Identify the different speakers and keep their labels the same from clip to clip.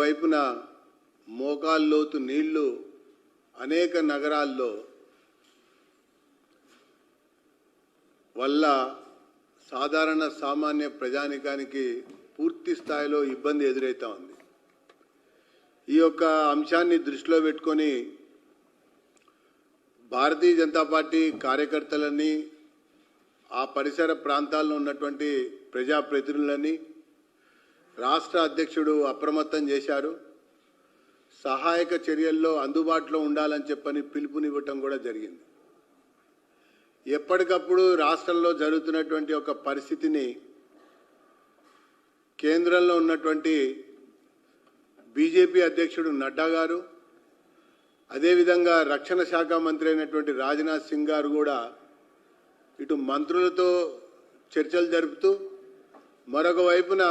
Speaker 1: వైపున మోకాల్లోతు నీళ్ళు అనేక నగరాల్లో వల్ల సాధారణ సామాన్య ప్రజానికానికి పూర్తి స్థాయిలో ఇబ్బంది ఎదురైతా ఉంది. ఈ యొక్క అంశాన్ని దృష్టిలో పెట్టుకొని భారతీయ జనతా పార్టీ కార్యకర్తలని ఆ పరిసర ప్రాంతాల్లో ఉన్నటువంటి ప్రజాప్రతినిధులని రాష్ట్ర అధ్యక్షుడు అప్రమత్తం చేశారు సహాయక చర్యల్లో అందుబాటులో ఉండాలని చెప్పని పిలుపునివ్వటం కూడా జరిగింది. ఎప్పటికప్పుడు రాష్ట్రంలో జరుగుతున్నటువంటి ఒక పరిస్థితిని కేంద్రంలో ఉన్నటువంటి బీజేపీ అధ్యక్షుడు నడ్డా గారు అదేవిధంగా రక్షణ శాఖ మంత్రి అయినటువంటి రాజ్నాథ్ సింగ్ గారు కూడా ఇటు మంత్రులతో చర్చలు జరుపుతూ మరొక వైపున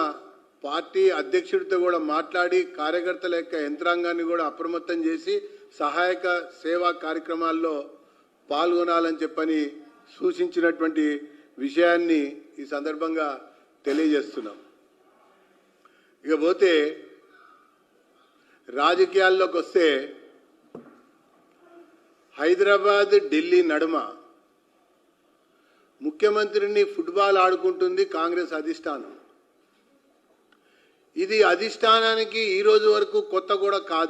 Speaker 1: పార్టీ అధ్యక్షుడితో కూడా మాట్లాడి కార్యకర్తల యొక్క యంత్రాంగాన్ని కూడా అప్రమత్తం చేసి సహాయక సేవా కార్యక్రమాల్లో పాల్గొనాలని చెప్పని సూచించినటువంటి విషయాన్ని ఈ సందర్భంగా తెలియజేస్తున్నాం. ఇకపోతే రాజకీయాల్లోకి వస్తే హైదరాబాద్ ఢిల్లీ నడుమ ముఖ్యమంత్రిని ఫుట్బాల్ ఆడుకుంటుంది కాంగ్రెస్ అధిష్టానం. ఇది అధిష్టానానికి ఈ రోజు వరకు కొత్త కూడా కాదు.